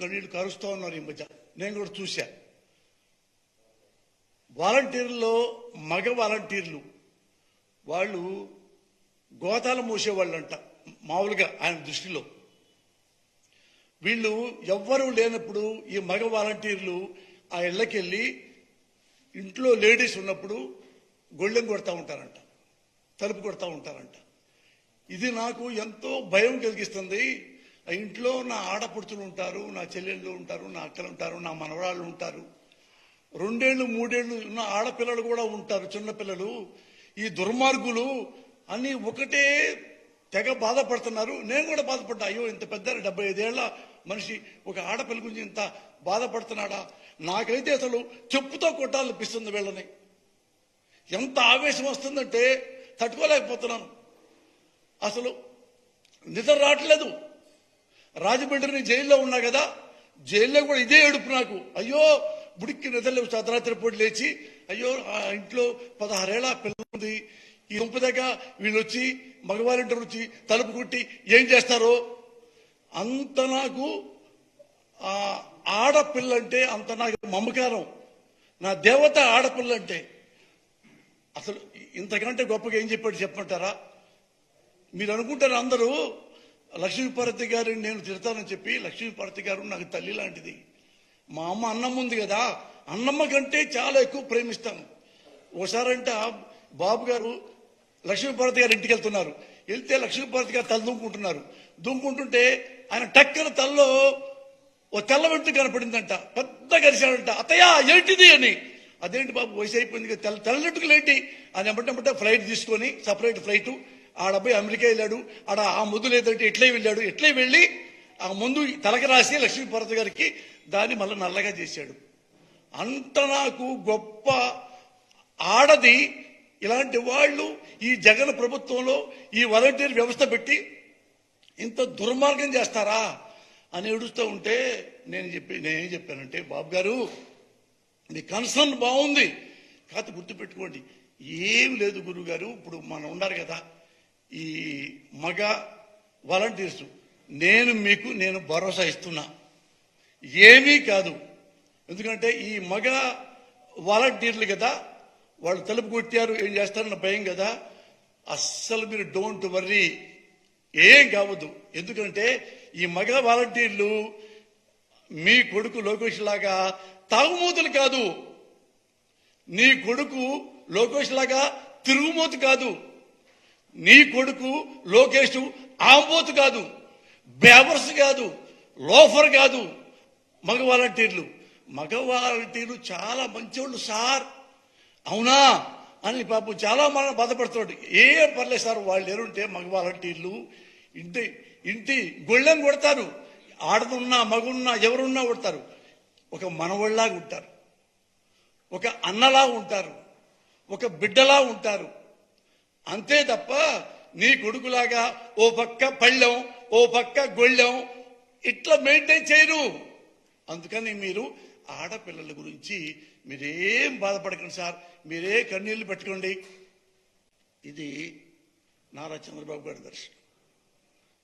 కన్నీళ్ళు కారుస్తూ ఉన్నారు ఈ మధ్య. నేను కూడా చూశా. వాలంటీర్లో మగ వాలంటీర్లు వాళ్ళు గోతాలు మూసేవాళ్ళంట మామూలుగా ఆయన దృష్టిలో. వీళ్ళు ఎవ్వరూ లేనప్పుడు ఈ మగ వాలంటీర్లు ఆ ఇళ్ళకెళ్ళి ఇంట్లో లేడీస్ ఉన్నప్పుడు గొళ్ళెం కొడతా ఉంటారంట తలుపు కొడతా ఉంటారంట. ఇది నాకు ఎంతో భయం కలిగిస్తుంది. ఇంట్లో నా ఆడపడుచులు ఉంటారు నా చెల్లెళ్ళు ఉంటారు నా అక్కలు ఉంటారు నా మనవరాళ్ళు ఉంటారు. రెండేళ్ళు మూడేళ్ళు ఉన్న ఆడపిల్లలు కూడా ఉంటారు చిన్నపిల్లలు ఈ దుర్మార్గులు అన్ని ఒకటే తెగ బాధపడుతున్నారు. నేను కూడా బాధపడ్డా అయ్యో ఇంత పెద్ద డెబ్బై ఐదేళ్ళ మనిషి ఒక ఆడపిల్ల గురించి ఇంత బాధపడుతున్నాడా? నాకైతే అసలు చెప్పుతో కొట్టాలనిపిస్తుంది వీళ్ళని. ఎంత ఆవేశం వస్తుందంటే తట్టుకోలేకపోతున్నాను. అసలు నిద్ర రావట్లేదు. రాజమండ్రిని జైల్లో ఉన్నా కదా జైల్లో కూడా ఇదే ఏడుపు నాకు. అయ్యో బుడిక్కి నిద్రలేవు అర్ధరాత్రి పూట లేచి అయ్యో ఆ ఇంట్లో పదహారేళ్ళ పిల్ల ఉంది. ఈ గుంపు దగ్గర వీళ్ళు వచ్చి మగవారింటారు వచ్చి తలుపు కొట్టి ఏం చేస్తారో? అంత నాకు ఆ ఆడపిల్ల అంటే అంత నాకు మమకారం. నా దేవత ఆడపిల్ల అంటే అసలు ఇంతకంటే గొప్పగా ఏం చెప్పాడు చెప్పమంటారా? మీరు అనుకుంటారు అందరూ? లక్ష్మీపార్వతి గారిని నేను తిడతానని చెప్పి లక్ష్మీపార్వతి గారు నాకు తల్లి లాంటిది. మా అమ్మ అన్నం ఉంది కదా అన్నమ్మ కంటే చాలా ఎక్కువ ప్రేమిస్తాను. ఒకసారంట బాబు గారు లక్ష్మీపార్వతి గారి ఇంటికి వెళ్తున్నారు. వెళ్తే లక్ష్మీపార్వతి గారు తల దుంకుంటున్నారు. దుంకుంటుంటే ఆయన టక్కన తల్లో ఓ తెల్ల వెంట్రుక కనపడిందంట. పెద్ద గరిశాడంట అత్తయ్య ఏంటిది? అని. అదేంటి బాబు వయసు అయిపోయింది తెల్ల తెల్లట్టుకులు ఏంటి? అని ఎమ్మటెమ్మటే ఫ్లైట్ తీసుకొని సపరేట్ ఫ్లైట్ ఆడబ్బాయి అమెరికా వెళ్ళాడు. ఆడ ఆ ముందు లేదంటే ఎట్లే వెళ్ళాడు. ఎట్లే వెళ్ళి ఆ ముందు తలకి రాసి లక్ష్మీపార్వతి గారికి దాన్ని మళ్ళీ నల్లగా చేశాడు. అంత నాకు గొప్ప ఆడది ఇలాంటి వాళ్ళు ఈ జగన్ ప్రభుత్వంలో ఈ వాలంటీర్ వ్యవస్థ పెట్టి ఇంత దుర్మార్గం చేస్తారా అని ఏడుస్తూ ఉంటే నేను చెప్పి నేనేం చెప్పానంటే బాబు గారు మీ కన్సర్న్ బాగుంది. కాకపోతే గుర్తుపెట్టుకోండి. ఏం లేదు గురువు గారు ఇప్పుడు మనం ఉన్నారు కదా. ఈ మగ వాలంటీర్స్ నేను మీకు నేను భరోసా ఇస్తున్నా. ఏమీ కాదు. ఎందుకంటే ఈ మగ వాలంటీర్లు కదా వాళ్ళు తలుపు కొట్టారు ఏం చేస్తారన్న భయం కదా. అస్సలు మీరు డోంట్ వర్రీ. ఏం కావద్దు. ఎందుకంటే ఈ మగ వాలంటీర్లు మీ కొడుకు లోకేష్ లాగా తాగుమూతలు కాదు. నీ కొడుకు లోకేష్ లాగా తిరుగుమూత కాదు. నీ కొడుకు లోకేష్ ఆంబోతు కాదు బేబర్స్ కాదు లోఫర్ కాదు మగ వాలంటీర్లు మగ వాలంటీర్లు చాలా మంచోళ్ళు సార్. అవునా? అని పాపం చాలా మనం బాధపడుతున్నాడు. ఏ పర్లేదు సార్ వాళ్ళు ఎరుంటే మగ వాలంటీర్లు ఇంటి ఇంటి గొళ్ళెం కొడతారు. ఆడదున్నా మగున్నా ఎవరున్నా కొడతారు. ఒక మనవళ్ళలాగా ఉంటారు. ఒక అన్నలా ఉంటారు. ఒక బిడ్డలా ఉంటారు. అంతే తప్ప నీ కొడుకులాగా ఓ పక్క పళ్ళెం ఓ పక్క గొళ్ళెం ఇట్లా మెయింటైన్ చేయరు. అందుకని మీరు ఆడపిల్లల గురించి మీరేం బాధపడకండి సార్. మీరే కన్నీళ్ళు పెట్టుకోండి. ఇది నారా చంద్రబాబు గారి దర్శనం.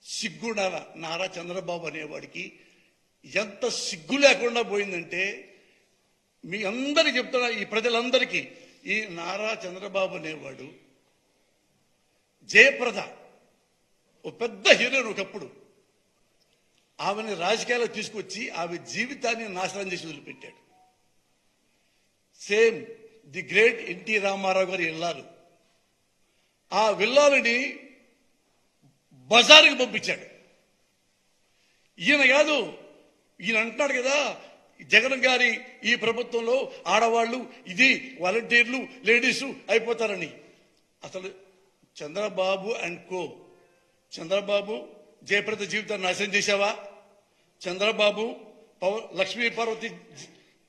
సిగ్గుండాల నారా చంద్రబాబు అనేవాడికి ఎంత సిగ్గు లేకుండా పోయిందంటే మీ అందరికి చెప్తున్నా ఈ ప్రజలందరికీ ఈ నారా చంద్రబాబు అనేవాడు జయప్రద. ఓ పెద్ద హీరోయిన్ ఒకప్పుడు. ఆమెని రాజకీయాల్లో తీసుకొచ్చి ఆమె జీవితాన్ని నాశనం చేసి వదిలిపెట్టాడు. Same the great NT Ramarao గారి ఇల్లాలు. ఆ విల్లాలని బజారుకి పంపించాడు. ఈయన కాదు ఈయన అంటున్నాడు కదా జగన్ గారి ఈ ప్రభుత్వంలో ఆడవాళ్ళు ఇది వాలంటీర్లు లేడీసు అయిపోతారని. అసలు చంద్రబాబు అండ్ కో. చంద్రబాబు జయప్రద జీవితాన్ని నాశనం చేశావా? చంద్రబాబు పవ లక్ష్మీ పార్వతి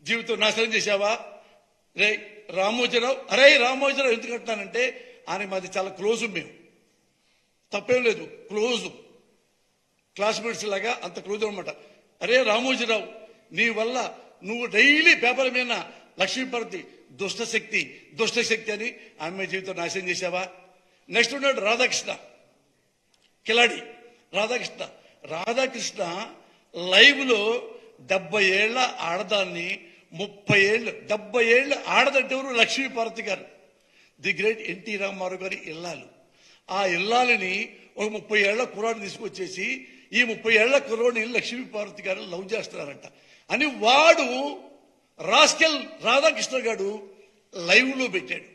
జీవితం నాశనం చేశావా? రే రామోజీరావు అరే రామోజీరావు ఎందుకు అంటున్నానంటే ఆయన మాది చాలా క్లోజ్ మేము. తప్పేం లేదు క్లోజ్. క్లాస్మేట్స్ లాగా అంత క్లోజ్ అనమాట అరే రామోజీరావు నీ వల్ల నువ్వు డైలీ పేపర్ మీద లక్ష్మీపార్వతి దుష్టశక్తి దుష్టశక్తి అని ఆమె జీవితం నాశనం చేశావా? నెక్స్ట్ ఉన్నాడు రాధాకృష్ణ. కిలాడి రాధాకృష్ణ. రాధాకృష్ణ లైవ్లో డెబ్బై ఏళ్ళ ఆడదాన్ని ముప్పై ఏళ్ళు డెబ్బై ఏళ్ళు ఆడదంటెవరు లక్ష్మీపార్వతి గారు. ది గ్రేట్ ఎన్టీ రామారావు గారి ఇల్లాలు. ఆ ఇల్లాలని ఒక ముప్పై ఏళ్ళ కుర్రాడిని తీసుకొచ్చేసి ఈ ముప్పై ఏళ్ళ కుర్రోడిని లక్ష్మీపార్వతి గారు లవ్ చేస్తున్నారంట. అని వాడు రాస్కెల్ రాధాకృష్ణ గారు లైవ్లో పెట్టాడు.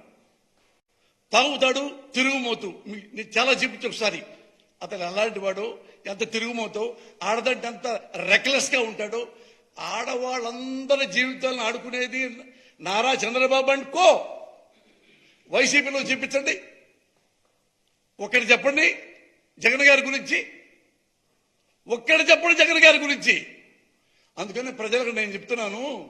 తాగుతాడు తిరుగుమోతు. నేను చాలా చెప్పించి ఒకసారి. అతను అలాంటి వాడు ఎంత తిరుగుమోతో ఆడదంటే ఎంత రెక్లెస్గా ఉంటాడో ఆడవాళ్ళందరి జీవితాలను ఆడుకునేది నారా చంద్రబాబు అండ్ కో. వైసీపీలో చూపించండి. ఒక్కటి చెప్పండి జగన్ గారి గురించి. ఒక్కడు చెప్పండి జగన్ గారి గురించి. అందుకని ప్రజలకు నేను చెప్తున్నాను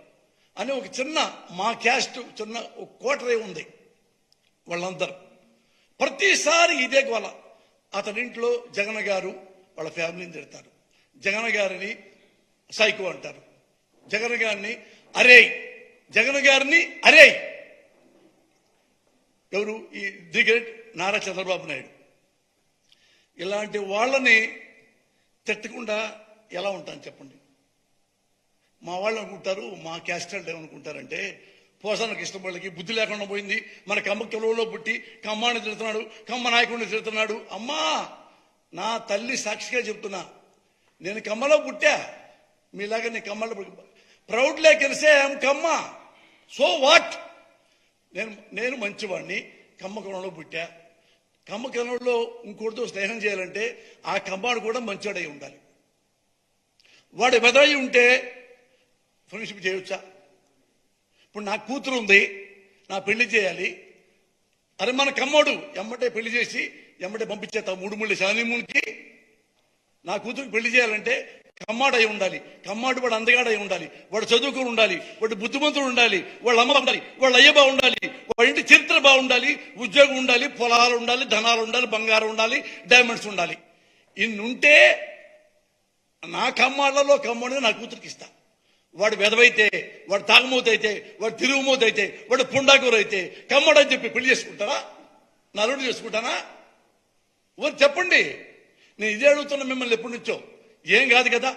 అని ఒక చిన్న మా క్యాస్ట్ చిన్న ఒక కోటరే ఉంది వాళ్ళందరూ. ప్రతిసారి ఇదే గోల. అతని ఇంట్లో జగన్ గారు వాళ్ళ ఫ్యామిలీని తిడతారు. జగన్ గారిని సైకో అంటారు. జగన్ గారిని అరే జగన్ గారిని అరే. ఎవరు? ఈ ది గ్రేట్ నారా చంద్రబాబు నాయుడు. ఇలాంటి వాళ్ళని తిట్టకుండా ఎలా ఉంటాను చెప్పండి? మా వాళ్ళు అనుకుంటారు మా క్యాస్ట్ అంటే ఏమనుకుంటారంటే పోసాన కృష్ణపల్లికి బుద్ధి లేకుండా పోయింది. మన కమ్మ కిలోలో పుట్టి కమ్మాని తిడుతున్నాడు కమ్మ నాయకుడిని తిడుతున్నాడు. అమ్మా నా తల్లి సాక్షిగా చెప్తున్నా నేను కమ్మలో పుట్టా. మీలాగా నేను కమ్మలో ప్రౌడ్ కలిసే I am Kamma. So what? నేను నేను మంచివాడిని కమ్మకంలో పుట్టా. కమ్మకంలో ఇంకోటితో స్నేహం చేయాలంటే ఆ కమ్మాడు కూడా మంచివాడై ఉండాలి. వాడు బెదరై ఉంటే ఫ్రెండ్షిప్ చేయొచ్చా? ఇప్పుడు నా కూతురు ఉంది నా పెళ్ళి చేయాలి. అరే మన కమ్మోడు ఎమ్మటే పెళ్ళి చేసి ఎమ్మటే పంపించేస్తాం మూడు మూడు శానిమూన్కి నా కూతురికి పెళ్ళి చేయాలంటే కమ్మాడై ఉండాలి. కమ్మాడు వాడు అందగాడై ఉండాలి. వాడు చదువుకుని ఉండాలి. వాడు బుద్ధిమంతుడు ఉండాలి. వాళ్ళ అమ్మ ఉండాలి. వాళ్ళ అయ్య బాగుండాలి వాళ్ళ ఇంటి చరిత్ర బాగుండాలి. ఉద్యోగం ఉండాలి. పొలాలు ఉండాలి. ధనాలు ఉండాలి. బంగారం ఉండాలి. డైమండ్స్ ఉండాలి. ఇన్నుంటే నా కమ్మాళ్ళలో కమ్మడిని నా కూతురికి ఇస్తా. వాడు వెదవైతే వాడు తాగుమూత అయితే వాడు తిరుగుమూత అయితే వాడు పుండాకూర అయితే కమ్మడని చెప్పి పెళ్ళి చేసుకుంటారా నలుడు చేసుకుంటానా? ఊరు చెప్పండి. నేను ఇదే అడుగుతున్నా మిమ్మల్ని ఎప్పటి నుంచో. ఏం కాదు కదా?